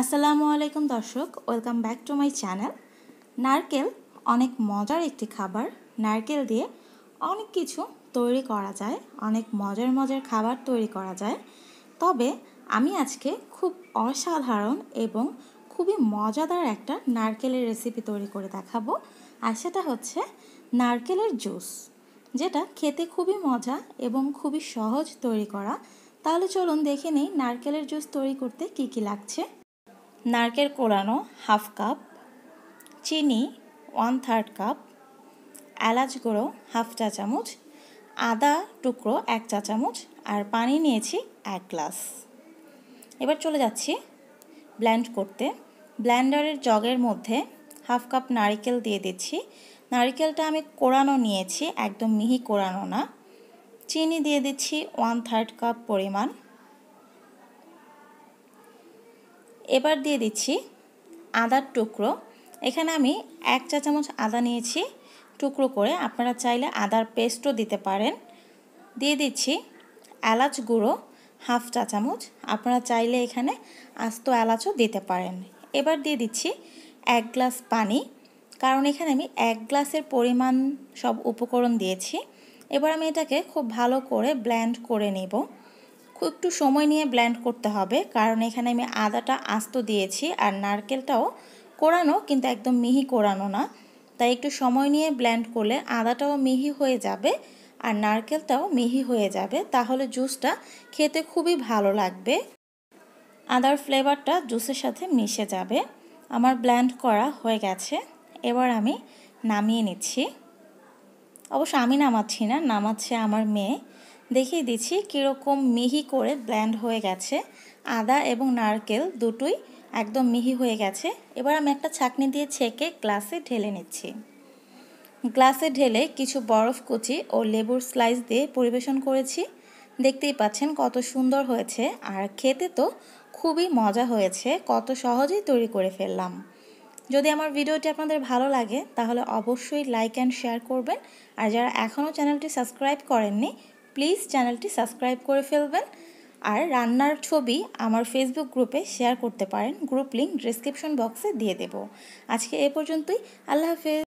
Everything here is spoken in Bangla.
আসসালামু আলাইকুম দর্শক, welcome back to my channel. নারকেল অনেক মজার একটি খাবার। নারকেল দিয়ে অনেক কিছু তৈরি করা যায়, অনেক মজার মজার খাবার তৈরি করা যায়। তবে আমি আজকে খুব অসাধারণ এবং খুবই মজাদার একটা নারকেলের রেসিপি তৈরি করে দেখাবো, আর সেটা হচ্ছে নারকেলের জুস, যেটা খেতে খুবই মজা এবং খুবই সহজ তৈরি করা। তাহলে চলুন দেখে নেই নারকেলের জুস তৈরি করতে কি কি লাগছে। নারকেল কোড়ানো হাফ কাপ, চিনি ওয়ান থার্ড কাপ, এলাচ গুঁড়ো হাফ চা চামচ, আদা টুকরো এক চা চামচ আর পানি নিয়েছি এক গ্লাস। এবার চলে যাচ্ছি ব্ল্যান্ড করতে। ব্ল্যান্ডারের জগের মধ্যে হাফ কাপ নারিকেল দিয়ে দিচ্ছি। নারিকেলটা আমি কোরানো নিয়েছি, একদম মিহি কোরানো না। চিনি দিয়ে দিচ্ছি ওয়ান থার্ড কাপ পরিমাণ। এবার দিয়ে দিচ্ছি আদার টুকরো। এখানে আমি এক চা চামচ আদা নিয়েছি, টুকরো করে আপনারা চাইলে আদার পেস্টও দিতে পারেন। দিয়ে দিচ্ছি এলাচ গুঁড়ো, হাফ চা চামচ। আপনারা চাইলে এখানে আস্ত এলাচও দিতে পারেন। এবার দিয়ে দিচ্ছি এক গ্লাস পানি, কারণ এখানে আমি এক গ্লাসের পরিমাণ সব উপকরণ দিয়েছি। এবার আমি এটাকে খুব ভালো করে ব্ল্যান্ড করে নেব। একটু সময় নিয়ে ব্ল্যান্ড করতে হবে। কারণ এখানে আমি আদাটা আস্ত দিয়েছি আর নারকেলটাও কোরানো কিন্তু একদম মিহি কোরানো না। তাই একটু সময় নিয়ে ব্ল্যান্ড করলে আদাটাও মিহি হয়ে যাবে আর নারকেলটাও মিহি হয়ে যাবে। তাহলে জুসটা খেতে খুবই ভালো লাগবে। আদার ফ্লেভারটা জুসের সাথে মিশে যাবে। আমার ব্ল্যান্ড করা হয়ে গেছে। এবার আমি নামিয়ে নিচ্ছি। অবশ্য আমি নামাচ্ছি না, নামাচ্ছে আমার মেয়ে। দেখিয়ে দিচ্ছি কীরকম মিহি করে ব্ল্যান্ড হয়ে গেছে। আদা এবং নারকেল দুটোই একদম মিহি হয়ে গেছে। এবার আমি একটা ছাকনি দিয়ে ছেঁকে গ্লাসে ঢেলে নিচ্ছি। গ্লাসে ঢেলে কিছু বরফ কুচি ও লেবুর স্লাইস দিয়ে পরিবেশন করেছি। দেখতেই পাচ্ছেন কত সুন্দর হয়েছে। আর খেতে তো খুবই মজা হয়েছে, কত সহজেই তৈরি করে ফেললাম। যদি আমার ভিডিওটি আপনাদের ভালো লাগে, তাহলে অবশ্যই লাইক অ্যান্ড শেয়ার করবেন। আর যারা এখনও চ্যানেলটি সাবস্ক্রাইব করেননি প্লিজ চ্যানেলটি সাবস্ক্রাইব করে ফেলবেন আর রান্নার ছবি আমার ফেসবুক গ্রুপে শেয়ার করতে পারেন। গ্রুপ লিঙ্ক ডিসক্রিপশন বক্সে দিয়ে দেব। আজকে এ পর্যন্তই। আল্লাহ হাফেজ।